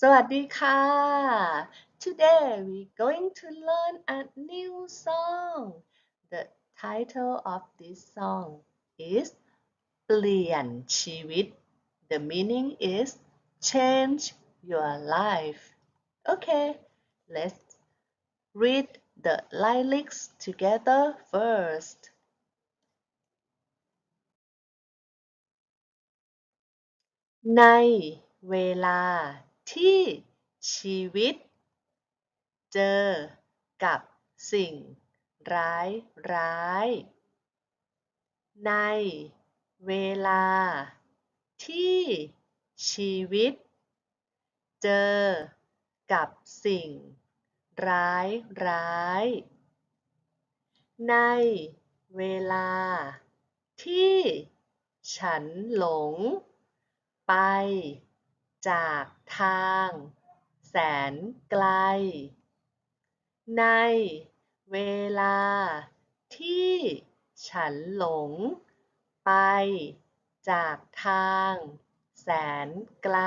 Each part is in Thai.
สวัสดีค่ะ Today we're going to learn a new song. The title of this song is เปลี่ยนชีวิต The meaning is change your life. Okay, let's read the lyrics together first. ในเวลา ที่ชีวิต เจอกับสิ่งร้ายร้าย ในเวลาที่ชีวิต เจอกับสิ่งร้ายร้าย ในเวลาที่ฉันหลงไป จากทาง แสนไกล ในเวลาที่ฉันหลง ไปจากทาง แสนไกล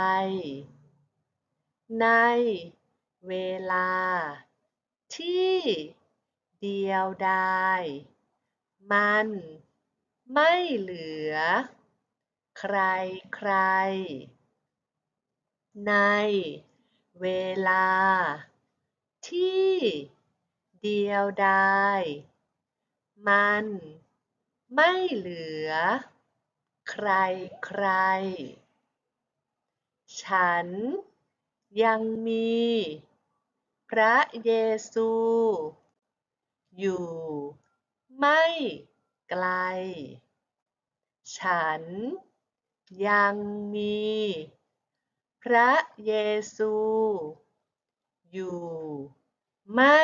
ในเวลาที่เดียวดาย มันไม่เหลือ ใครใคร ในเวลา ที่เดียวดาย มันไม่เหลือ ใครใคร ฉันยังมี พระเยซู อยู่ไม่ไกล ฉันยังมี พระเยซู อยู่ ไม่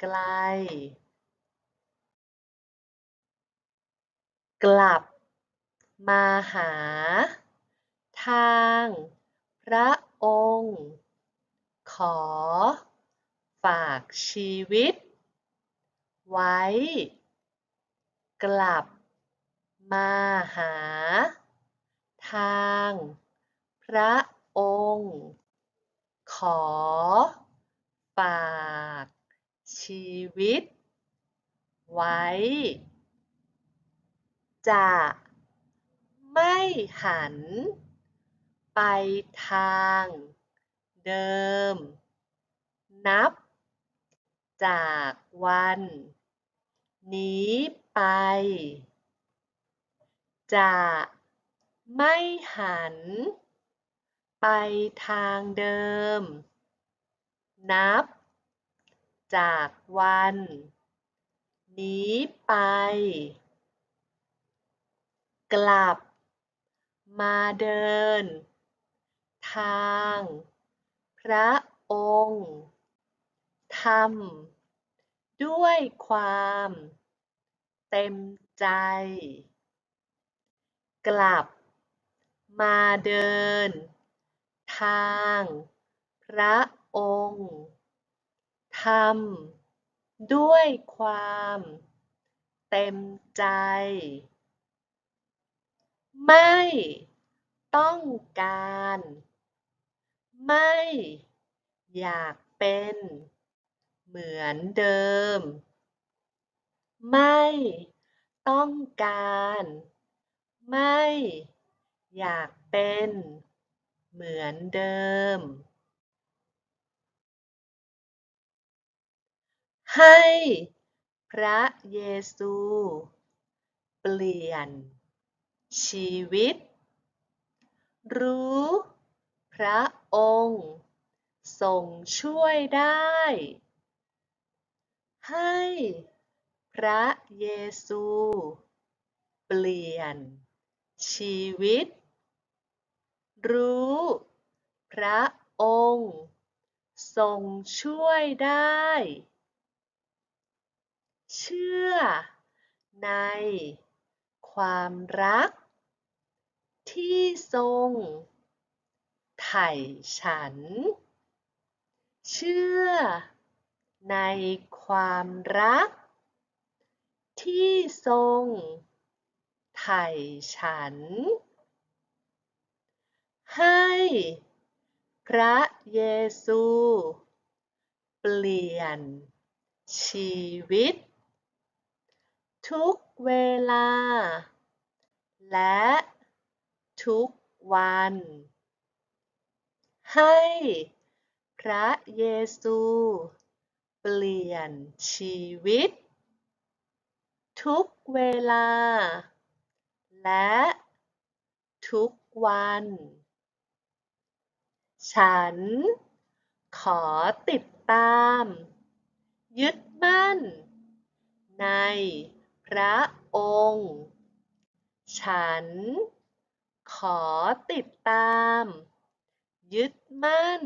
ไกล กลับ มาหา ทาง พระองค์ ขอ ฝากชีวิต ไว้ กลับ มาหา ทาง พระ องค์ ขอ ฝาก ชีวิต ไว้ จะไม่หัน ไปทางเดิม นับ จากวัน นี้ไป จะไม่หัน ไปทางเดิม นับ จากวัน นี้ไป กลับ มาเดิน ทาง พระองค์ทำด้วยความ เต็มใจ กลับ มาเดิน ทาง พระองค์ทำด้วยความเต็มใจ ไม่ต้องการ ไม่อยากเป็นเหมือนเดิม ไม่ต้องการ ไม่อยากเป็น เหมือนเดิม ให้พระเยซู เปลี่ยน ชีวิต รู้ พระองค์ทรงช่วยได้ ให้พระเยซู เปลี่ยน ชีวิต รู้ พระองค์ ทรงช่วยได้ เชื่อ ใน ความรัก ที่ทรง ไถ่ฉัน เชื่อ ในความรัก ที่ทรง ไถ่ฉัน ให้ พระเยซู เปลี่ยน ชีวิต ทุกเวลา และทุกวัน ให้พระเยซู เปลี่ยนชีวิต ทุกเวลา และทุกวัน ฉัน ขอติดตาม ยึดมั่น ในพระองค์ ฉัน ขอติดตาม ยึดมั่น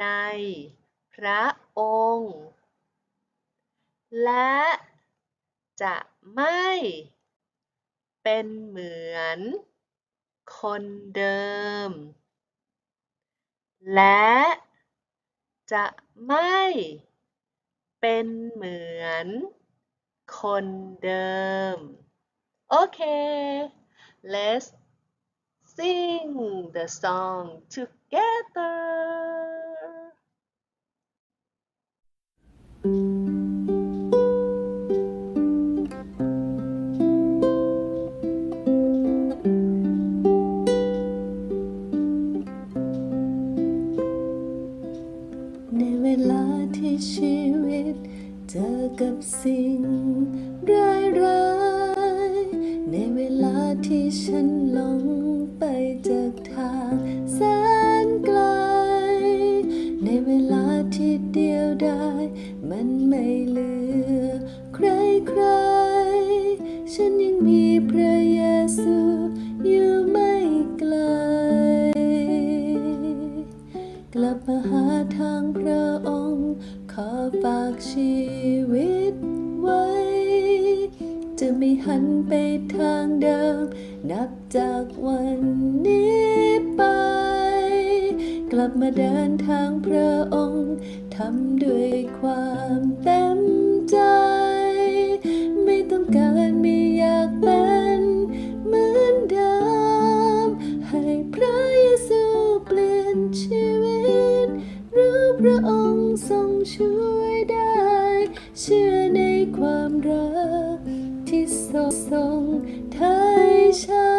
ในพระองค์ และจะไม่เป็นเหมือนคนเดิม และจะไม่เป็นเหมือนคนเดิม โอเค let's sing the song together เดียวดายมันไม่เหลือ ใครใครๆฉันยังมีพระเยซูอยู่ไม่ไกล กลับมาหาทางพระองค์ ขอฝากชีวิตไว้ จะไม่หันไปทางเดิม นับจากวัน กลับมาเดินทางพระองค์ทำด้วยความเต็มใจ ไม่ต้องการไม่อยากเป็นเหมือนเดิม ให้พระเยซูเปลี่ยนชีวิต รู้พระองค์ทรงช่วยได้ เชื่อในความรักที่ทรงทรงไทยฉัน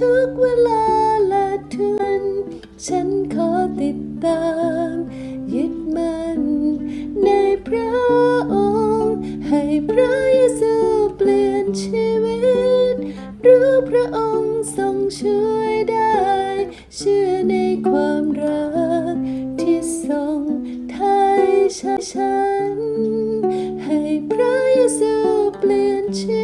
ทุกเวลาและทุน ฉันขอติดตาม ยึดมั่นในพระองค์ ให้พระเยซูเปลี่ยนชีวิต รู้พระองค์ทรงช่วยได้ เชื่อในความรักที่ทรงไทยฉัน ให้พระเยซูเปลี่ยนชีวิต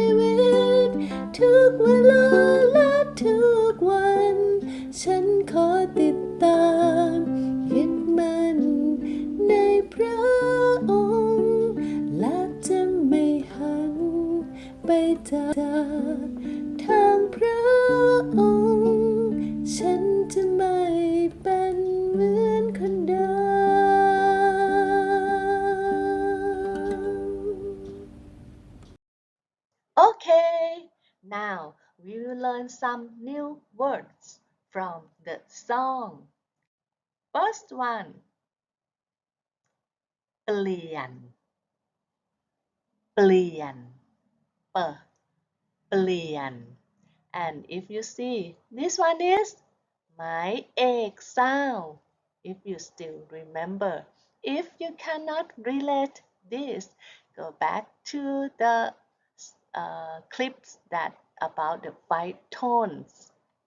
learn some new words from the song. first one เปลี่ยน เปลี่ยน เปเปลี่ยน and if you see this one is ไม้เอก sound if you still remember if you cannot relate this go back to the uh, clips that about the five tones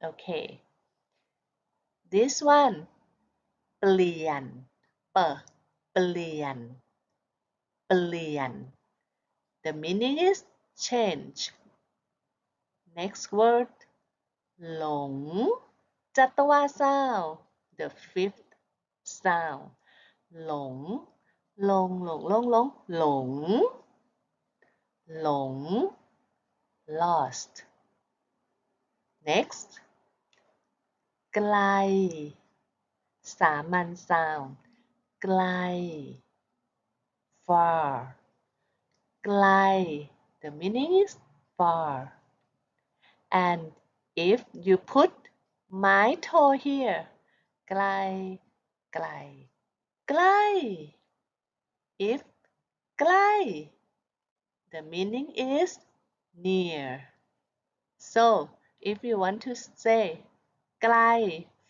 okay this one เปลี่ยน เปเปลี่ยน เปลี่ยน the meaning is change next word หลง จัตวา sound the fifth sound หลง หลง หลง หลง หลง หลง หลง lost next ไกล สามัญ sound ไกล far ไกล the meaning is far and if you put my toe here ไกล ไกล ไกล if ไกล the meaning is near so if you want to say ไกล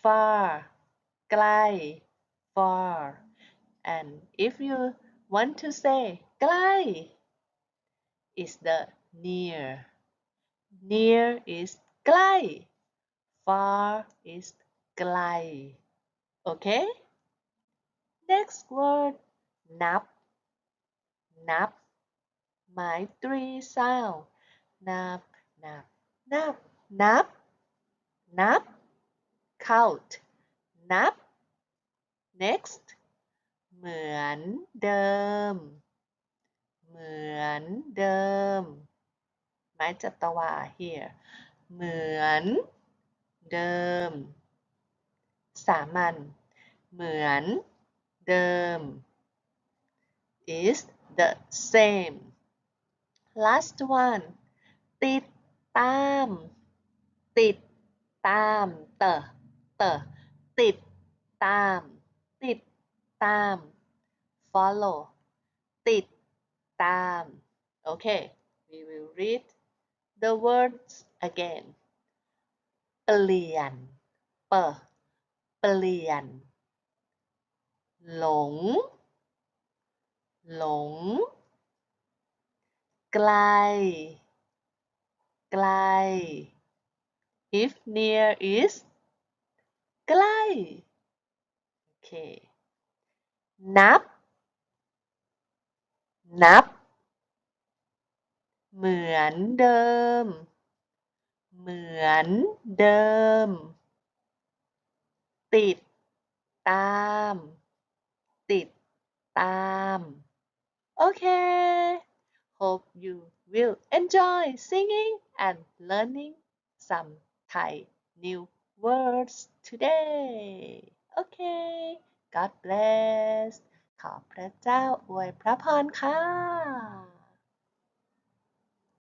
far ไกล far and if you want to say ไกล is the near near is ใกล้ far is ไกล okay next word นับ นับ หมาย three sound นับ นับ นับ นับ นับ count นับ next เหมือนเดิม เหมือนเดิม ไม้จัตวา here เหมือนเดิม สามัญ เหมือนเดิม is the same last one ติดตาม ติดตามเตอเตอติดตาม ติดตาม follow ติดตาม okay we will read the words again เปลี่ยน เปเปลี่ยน หลง หลง ไกล ไกล if near is ใกล้ okay นับ นับ เหมือนเดิม เหมือนเดิม ติดตาม ติดตาม okay hope you will enjoy singing and learning some Thai new words today okay God bless ขอพระเจ้าอวยพระพรค่ะ